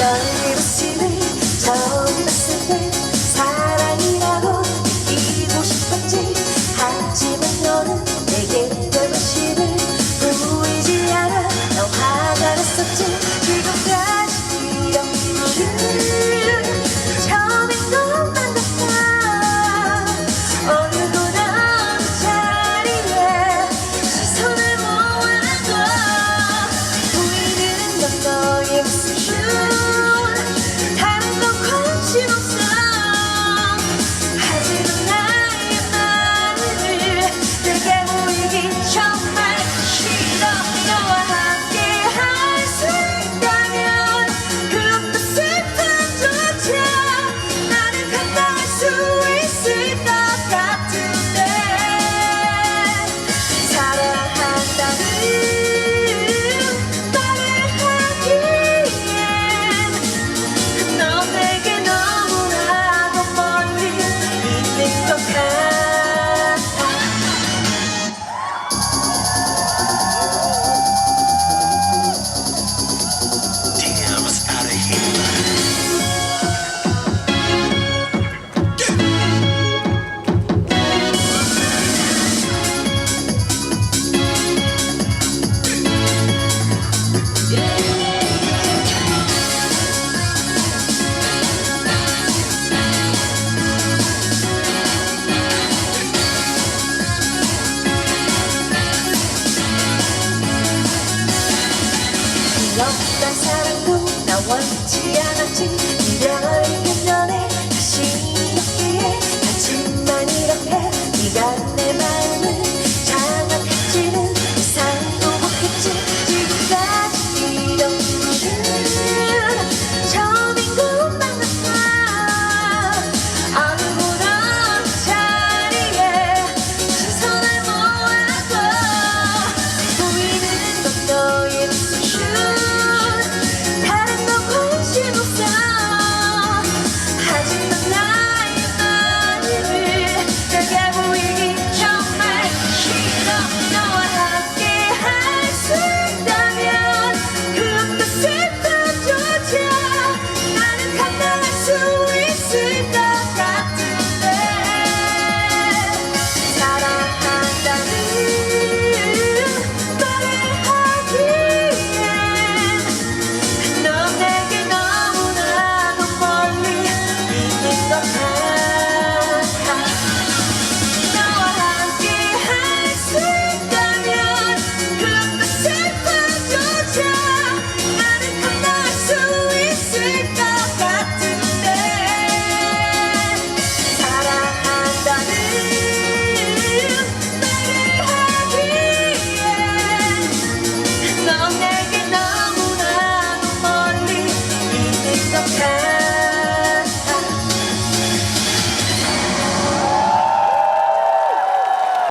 나의 모습을 처음 봤을 때 Once Tiana Tiana the past.